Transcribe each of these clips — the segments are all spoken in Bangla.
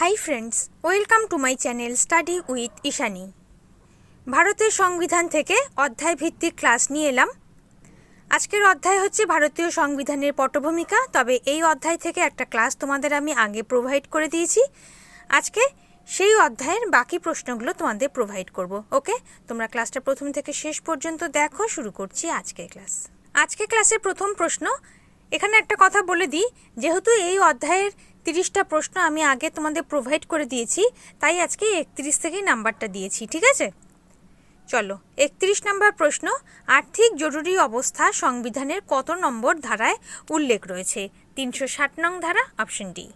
Hi friends welcome to my channel study with Ishani ভারতের সংবিধান থেকে অধ্যায় ভিত্তিক ক্লাস নিয়ে এলাম। আজকের অধ্যায় হচ্ছে ভারতীয় সংবিধানের পটভূমিকা, তবে এই অধ্যায় থেকে একটা ক্লাস তোমাদের আমি আগে প্রোভাইড করে দিয়েছি। আজকে সেই অধ্যায়ের বাকি প্রশ্নগুলো তোমাদের প্রোভাইড করব ওকে তোমরা ক্লাসটা প্রথম থেকে শেষ পর্যন্ত দেখো, শুরু করছি আজকের ক্লাস আজকে ক্লাসের প্রথম প্রশ্ন, এখানে একটা কথা বলে দিই, যেহেতু এই অধ্যায়ের তিরিশটা প্রশ্ন আমি আগে তোমাদের প্রোভাইড করে দিয়েছি, তাই আজকে একত্রিশ থেকেই নাম্বারটা দিয়েছি, ঠিক আছে? চলো, একত্রিশ নম্বর প্রশ্ন, আর্থিক জরুরি অবস্থা সংবিধানের কত নম্বর ধারায় উল্লেখ রয়েছে? তিনশো ষাট নং ধারা অপশন ডি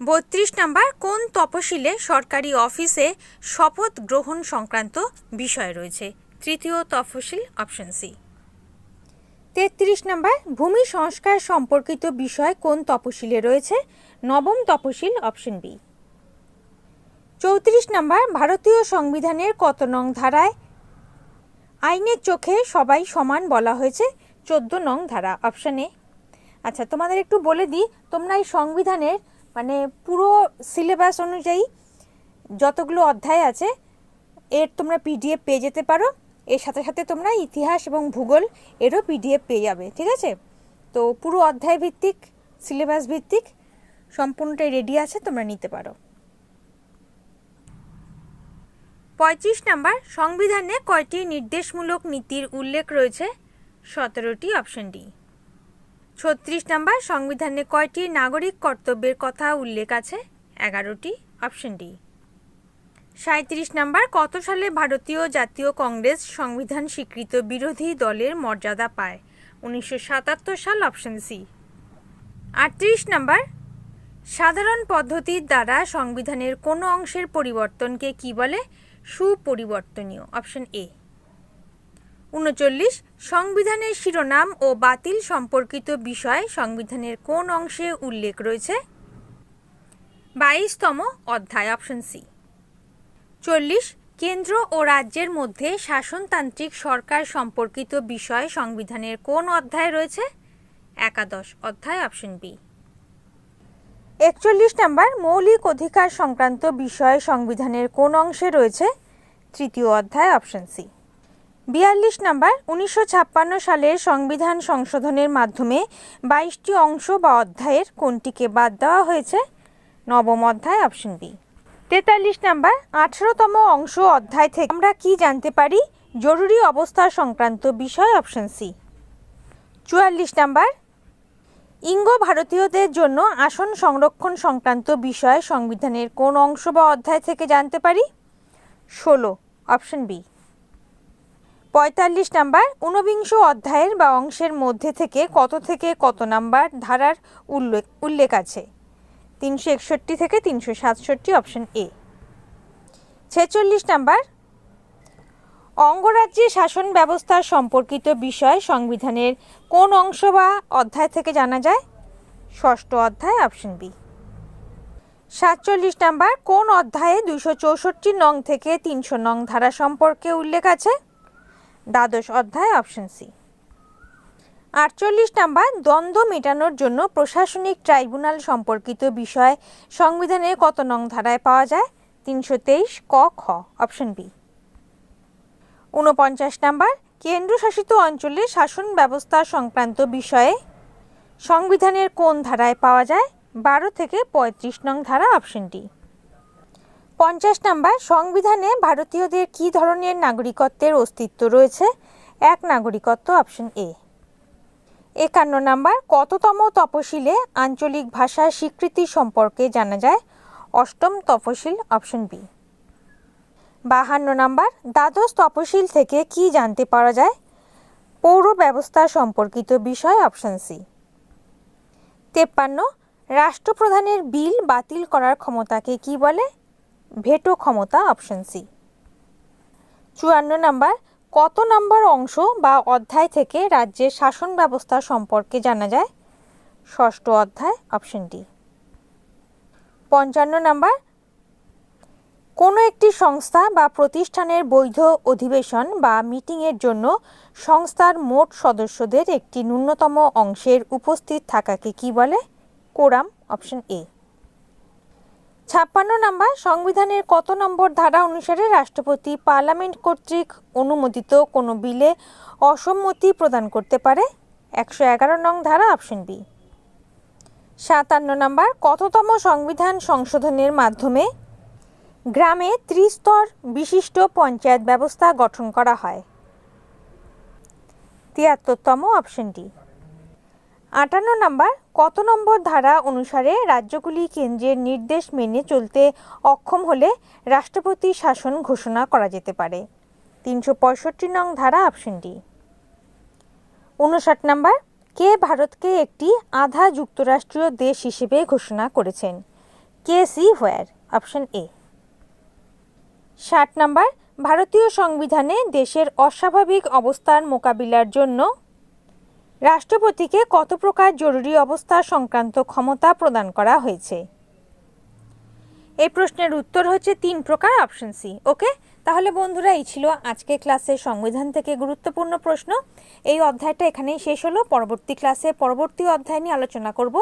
বত্রিশ নম্বর, কোন তপশিলে সরকারি অফিসে শপথ গ্রহণ সংক্রান্ত বিষয় রয়েছে? তৃতীয় তফসিল অপশন সি তেত্রিশ নম্বর, ভূমি সংস্কার সম্পর্কিত বিষয় কোন তপশিলে রয়েছে? নবম তপশিল, অপশন বি। চৌত্রিশ নম্বর, ভারতীয় সংবিধানের কত নং ধারায়? আইনের চোখে সবাই সমান বলা হয়েছে, চোদ্দ নং ধারা, অপশন আচ্ছা তোমাদের একটু বলে দিই, তোমরা এই সংবিধানের মানে পুরো সিলেবাস অনুযায়ী যতগুলো অধ্যায় আছে, এর তোমরা পিডিএফ পেয়ে যেতে পারো। এর সাথে সাথে তোমরা ইতিহাস এবং ভূগোল এরও পিডিএফ পেয়ে যাবে, ঠিক আছে? তো পুরো অধ্যায় ভিত্তিক সিলেবাস ভিত্তিক, সম্পূর্ণটাই রেডি আছে, তোমরা নিতে পারো। পঁয়ত্রিশ নাম্বার, সংবিধানে কয়টি নির্দেশমূলক নীতির উল্লেখ রয়েছে? সতেরোটি অপশন ডি ছত্রিশ নাম্বার, সংবিধানে কয়টি নাগরিক কর্তব্যের কথা উল্লেখ আছে? এগারোটি অপশন ডি সাঁত্রিশ নাম্বার, কত সালে ভারতীয় জাতীয় কংগ্রেস সংবিধান স্বীকৃত বিরোধী দলের মর্যাদা পায়? উনিশশো সাতাত্তর সাল, অপশন সি। আটত্রিশ নাম্বার, সাধারণ পদ্ধতির দ্বারা সংবিধানের কোনো অংশের পরিবর্তনকে কি বলে? সুপরিবর্তনীয়, অপশন এ। উনচল্লিশ, সংবিধানের শিরোনাম ও বাতিল সম্পর্কিত বিষয় সংবিধানের কোন অংশে উল্লেখ রয়েছে? বাইশতম অধ্যায়, অপশন সি। চল্লিশ, কেন্দ্র ও রাজ্যের মধ্যে শাসনতান্ত্রিক সরকার সম্পর্কিত বিষয় সংবিধানের কোন অধ্যায় রয়েছে? একাদশ অধ্যায় অপশন বি একচল্লিশ নাম্বার, মৌলিক অধিকার সংক্রান্ত বিষয় সংবিধানের কোন অংশে রয়েছে? তৃতীয় অধ্যায় অপশন সি বিয়াল্লিশ নাম্বার, উনিশশো ছাপ্পান্ন সালের সংবিধান সংশোধনের মাধ্যমে বাইশটি অংশ বা অধ্যায়ের কোনটিকে বাদ দেওয়া হয়েছে? নবম অধ্যায় অপশন বি তেতাল্লিশ নাম্বার, আঠেরোতম অংশ অধ্যায় থেকে আমরা কি জানতে পারি? জরুরি অবস্থা সংক্রান্ত বিষয় অপশন সি চুয়াল্লিশ নাম্বার ইঙ্গ ভারতীয়দের জন্য আসন সংরক্ষণ সংক্রান্ত বিষয় সংবিধানের কোন অংশ বা অধ্যায় থেকে জানতে পারি? ষোলো অপশন বি পঁয়তাল্লিশ নাম্বার, ঊনবিংশ অধ্যায়ের বা অংশের মধ্যে থেকে কত থেকে কত নাম্বার ধারার উল্লেখ উল্লেখ আছে? তিনশো একষট্টি থেকে তিনশো সাতষট্টি অপশন এ ছেচল্লিশ নাম্বার, অঙ্গরাজ্যে শাসন ব্যবস্থা সম্পর্কিত বিষয় সংবিধানের কোন অংশ বা অধ্যায় থেকে জানা যায়? ষষ্ঠ অধ্যায় অপশন বি সাতচল্লিশ নাম্বার, কোন অধ্যায়ে দুইশো চৌষট্টি নং থেকে তিনশো নং ধারা সম্পর্কে উল্লেখ আছে? দ্বাদশ অধ্যায় অপশন সি আটচল্লিশ নাম্বার, দ্বন্দ্ব মেটানোর জন্য প্রশাসনিক ট্রাইব্যুনাল সম্পর্কিত বিষয় সংবিধানের কত নং ধারায় পাওয়া যায়? তিনশো তেইশ, ক, খ, অপশন বি। ঊনপঞ্চাশ নাম্বার, কেন্দ্রশাসিত অঞ্চলে শাসন ব্যবস্থা সংক্রান্ত বিষয়ে সংবিধানের কোন ধারায় পাওয়া যায়? বারো থেকে পঁয়ত্রিশ নং ধারা, অপশন ডি। পঞ্চাশ নাম্বার, সংবিধানে ভারতীয়দের কী ধরনের নাগরিকত্বের অস্তিত্ব রয়েছে? এক নাগরিকত্ব, অপশন এ। একান্ন নাম্বার, কততম তপশিলে আঞ্চলিক ভাষার স্বীকৃতি সম্পর্কে জানা যায়? অষ্টম তপশিল, অপশন বি। বাহান্ন নাম্বার, দ্বাদশ তপশিল থেকে কি জানতে পারা যায়? পৌর ব্যবস্থা সম্পর্কিত বিষয়, অপশন সি। তেপ্পান্ন, রাষ্ট্রপ্রধানের বিল বাতিল করার ক্ষমতাকে কি বলে? ভেটো ক্ষমতা, অপশন সি। চুয়ান্ন নাম্বার কত নম্বর অংশ বা অধ্যায় থেকে রাজ্যের শাসন ব্যবস্থা সম্পর্কে জানা যায়? ষষ্ঠ অধ্যায় অপশন ডি পঞ্চান্ন নাম্বার। কোনো একটি সংস্থা বা প্রতিষ্ঠানের বৈধ অধিবেশন বা মিটিংয়ের জন্য সংস্থার মোট সদস্যদের একটি ন্যূনতম অংশের উপস্থিত থাকাকে কি বলে? কোরাম অপশন এ ছাপ্পান্ন নাম্বার সংবিধানের কত নম্বর ধারা অনুসারে রাষ্ট্রপতি পার্লামেন্ট কর্তৃক অনুমোদিত কোনো বিলে অসম্মতি প্রদান করতে পারে? একশো এগারো নং ধারা, অপশন বি। সাতান্ন নাম্বার, কততম সংবিধান সংশোধনের মাধ্যমে গ্রামে ত্রিস্তর বিশিষ্ট পঞ্চায়েত ব্যবস্থা গঠন করা হয়? তিয়াত্তরতম, অপশন ডি। আটান্ন নাম্বার, কত নম্বর ধারা অনুসারে রাজ্যগুলি কেন্দ্রের নির্দেশ মেনে চলতে অক্ষম হলে রাষ্ট্রপতি শাসন ঘোষণা করা যেতে পারে? তিনশো পঁয়ষট্টি নং ধারা অপশন ডি উনষাট নাম্বার, কে ভারতকে একটি আধা যুক্তরাষ্ট্রীয় দেশ হিসেবে ঘোষণা করেছেন? K C Wheare? Option A ষাট নাম্বার, ভারতীয় সংবিধানে দেশের অস্বাভাবিক অবস্থার মোকাবিলার জন্য রাষ্ট্রপতিকে কত প্রকার জরুরি অবস্থা সংক্রান্ত ক্ষমতা প্রদান করা হয়েছে? এই প্রশ্নের উত্তর হচ্ছে তিন প্রকার অপশন সি ওকে তাহলে বন্ধুরা, এই ছিল আজকে ক্লাসের সংবিধান থেকে গুরুত্বপূর্ণ প্রশ্ন। এই অধ্যায়টা এখানেই শেষ হলো। পরবর্তী ক্লাসে পরবর্তী অধ্যায় নিয়ে আলোচনা করব।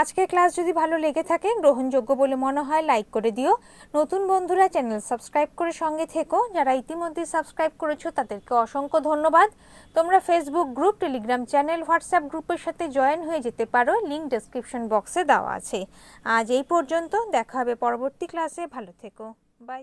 আজকের ক্লাস যদি ভালো লেগে থাকে, গ্রহণযোগ্য বলে মনে হয়, লাইক করে দিও। নতুন বন্ধুরা, চ্যানেল সাবস্ক্রাইব করে সঙ্গে থেকো। যারা ইতিমধ্যে সাবস্ক্রাইব করেছ, তাদেরকে অসংখ্য ধন্যবাদ। তোমরা Facebook group Telegram channel WhatsApp গ্রুপের সাথে জয়েন হয়ে যেতে পারো। লিঙ্ক ডেসক্রিপশন বক্সে দেওয়া আছে। আজ এই পর্যন্ত, দেখা হবে পরবর্তী ক্লাসে। ভালো থেকো। বাই